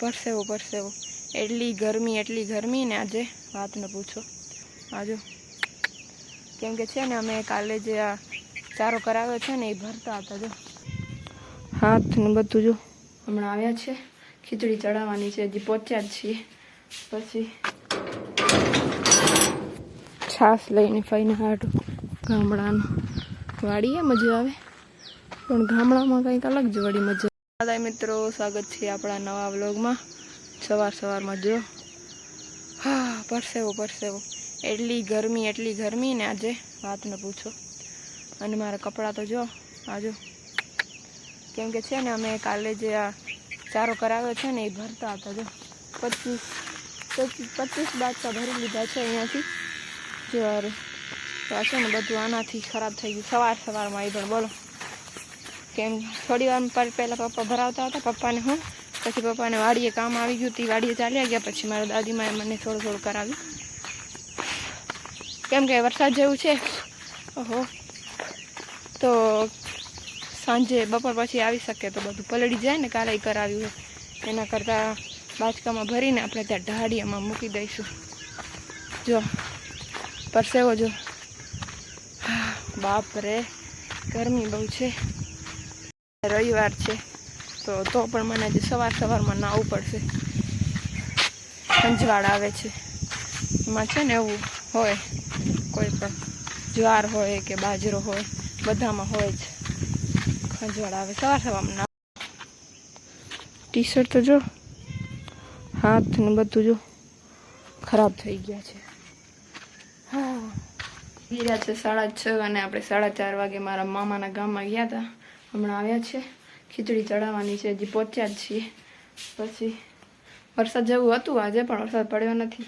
પરસેવો પરસેવો. એટલી ગરમી એટલી ગરમી ને આજે વાત ન પૂછો આજો કેમ કે છે ને, અમે કાલે જે આ ચારો કરાવ્યો છે ને, એ ભરતા હતા, જો. હાથ ને બધું જો. હમણાં આવ્યા છે. ખીચડી ચડાવવાની છે. હજી પહોંચ્યા જ છીએ. પછી છાશ લઈને ફઈને હાટું. ગામડાનું વાડીએ મજા આવે. પણ ગામડામાં કંઈક અલગ જ વળી મજા દાદા મિત્રો, સ્વાગત છે આપણા નવા વ્લોગમાં. સવાર સવારમાં જો. હા, પરસેવો પરસેવો. એટલી ગરમી એટલી ગરમી ને આજે વાત ન પૂછો. અને મારા કપડાં તો જો આજો કેમ કે છે ને, અમે કાલે જે આ ચારો કરાવ્યો છે ને, એ ભરતા હતા જો. પચીસ પચીસ પચીસ બાદશાહ ભરી લીધા છે અહીંયાથી. જો અરે તો છે ને, બધું આનાથી ખરાબ થઈ ગયું. સવાર સવારમાં એ પણ બોલો. કેમ થોડી વાર પહેલાં પપ્પા ભરાવતા હતા, પપ્પાને હું. પછી પપ્પાને વાડીએ કામ આવી ગયું, તે વાડીએ ચાલ્યા ગયા, પછી મારા દાદીમાએ મને થોડું થોડું કરાવ્યું. કેમ કે વરસાદ જેવું છે. ઓહો. તો સાંજે બપોર પછી આવી શકે તો બધું પલળી જાય ને કાલે કરાવ્યું હોય. એના કરતાં બાચકામાં ભરીને આપણે ત્યાં ઢાળિયામાં મૂકી દઈશું. જો, પરસેવો જો. બાપ રે ગરમી બહુ છે. રવિવાર છે, તો તો પણ મને આજે સવાર સવારમાં નાહવું પડશે. ખંજવાળ આવે છે. એમાં છે ને એવું હોય, કોઈ પણ જ્વાર હોય કે બાજરો હોય, બધામાં હોય જ ખંજવાળ આવે. સવાર સવારમાં ના ટી શર્ટ તો જો, હાથ ને બધું જો ખરાબ થઈ ગયા છે. હા. ગયા છે સાડા છ અને આપણે સાડા ચાર વાગે મારા મામાના ગામમાં ગયા હતા. હમણાં આવ્યા છે. ખીચડી ચડાવવાની છે. હજી પહોંચ્યા જ છીએ. પછી વરસાદ જેવું હતું આજે, પણ વરસાદ પડ્યો નથી.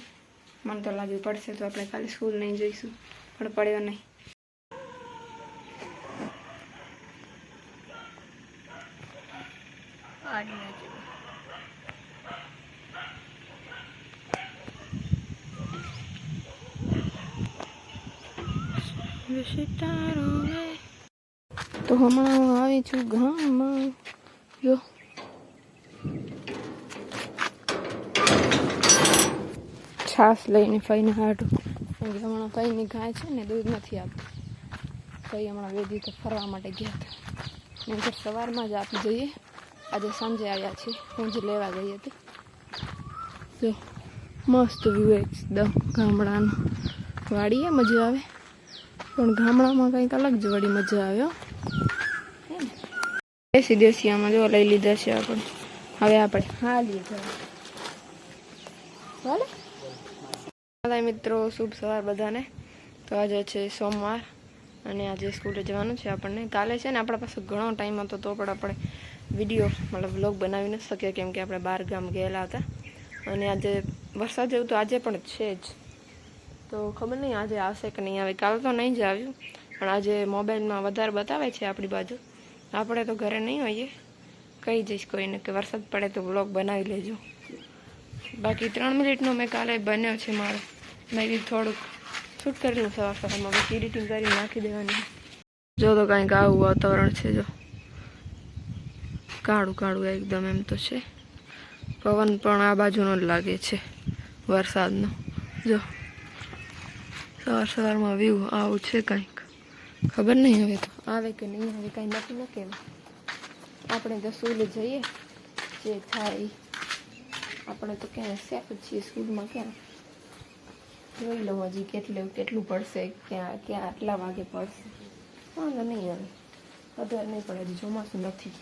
મને તો લાગ્યું પડશે તો આપણે કાલે સ્કૂલ નહીં જઈશું, પણ પડ્યો નહીં. તો હમણાં હું આવી છું ગામમાં. જો. છાશ લઈને ફઈને કે હમણાં ફઈની ગાય છે ને દૂધ નથી આપતી. ફઈ હમણાં વેદી તો ફરવા માટે ગયા હતા. નહીંતર સવારમાં જ આપી જઈએ. આજે સાંજે આવ્યા છીએ. હું જ લેવા ગઈ હતી. જો. મસ્ત વ્યૂ એકદમ ગામડાનું. વાડીએ મજા આવે. પણ ગામડામાં કંઈક અલગ જ વળી મજા આવે હો. હે ને? દેશી દેશી આમાં જો લઈ લીધા છે આપણે. હવે આપણે હા લીધા ભલે મિત્રો શુભ સવાર બધાને. તો આજે છે સોમવાર અને આજે સ્કૂલે જવાનું છે આપણને. કાલે છે ને આપણા પાસે ઘણો ટાઈમ હતો તો પણ આપણે વીડિયો મતલબ વ્લોગ બનાવી ન શક્યા કેમ કે આપણે બહાર ગામ ગયેલા હતા. અને આજે વરસાદ જેવું તો આજે પણ છે જ. તો ખબર નહીં આજે આવશે કે નહીં આવે. કાલે તો નહીં જ આવ્યું. પણ આજે મોબાઈલમાં વધારે બતાવે છે આપણી બાજુ. આપણે તો ઘરે નહીં હોઈએ. કહી જઈશ કોઈને કે વરસાદ પડે તો વ્લોગ બનાવી લેજો. બાકી ત્રણ મિનિટનો મેં કાલે બન્યો છે મારો. મેં બી થોડુંક શૂટ કરેલું સવાર સવારમાં પછી એડિટિંગ કરી નાખી દેવાની. જો તો કાંઈક આવું વાતાવરણ છે જો. કાળું કાળું એકદમ એમ તો છે. પવન પણ આ બાજુનો જ લાગે છે વરસાદનો. જો. સવાર સવારમાં વ્યૂ આવું છે કંઈક ખબર નહીં હવે તો. આવે કે નહીં આવે કાંઈ નક્કી ન કહેવાય. આપણે તો સ્કૂલ જઈએ, જે થાય. આપણે તો ક્યાં સેફ છીએ સ્કૂલમાં ક્યાં? જોઈ લઉં હજી કેટલું કેટલું પડશે, ક્યાં ક્યાં, આટલા વાગે પડશે. વાંધો નહીં આવે વધારે નહીં પડે, હજી ચોમાસું નથી.